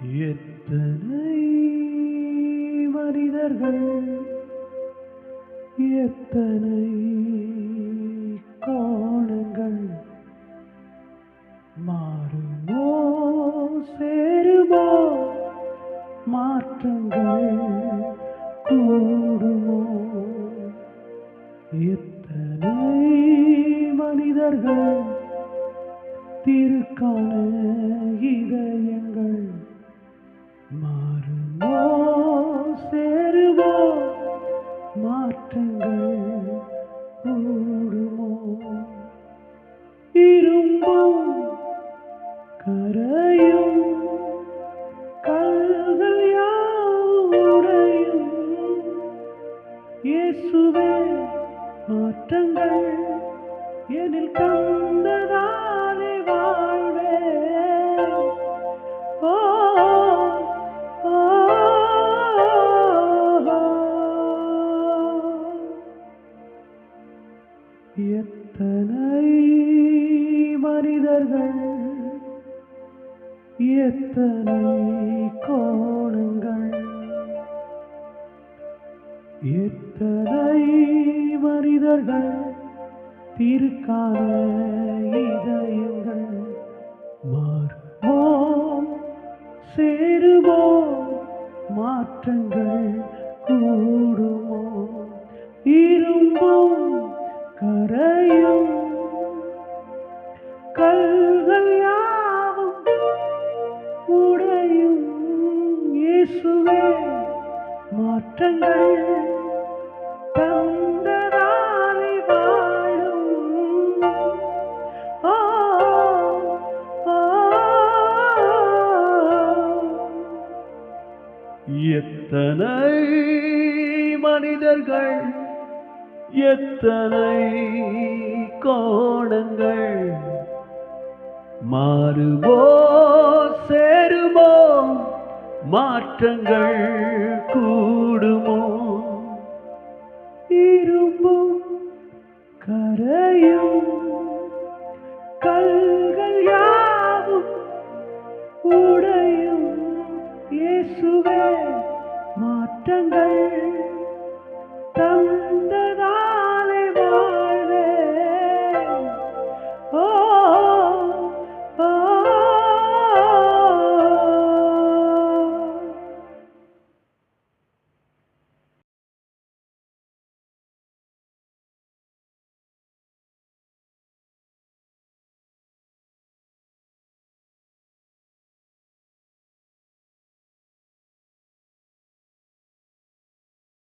எத்தனை மனிதர்கள் எத்தனை கோணங்கள் மாறுமோ சேருமோ மாற்றங்கள் கூடுமோ? எத்தனை மனிதர்கள் திருக்கான இதயங்கள் மாற்றங்கள் கூடுமோ? இரும்பும் கரையும் கல்கள் யாவும் இயேசுவே மாற்றங்கள் எனில் கந்ததா எத்தனை மனிதர்கள் எத்தனை கோணங்கள் எத்தனை மனிதர்கள் திருக்கான இதயங்கள். மாறுவோம் சேருவோம் மாற்றங்கள் கூடுவோம் இரும்போம் குற்றங்கள் தந்ததாலே வாழும். எத்தனை மனிதர்கள் எத்தனை கோணங்கள் மாறுபோ மாற்றங்கள் கூடுமோ? இரும்பும் கரையும் கல்கள் யாவும் உடையும். இயேசுவே மாற்றங்கள் தம்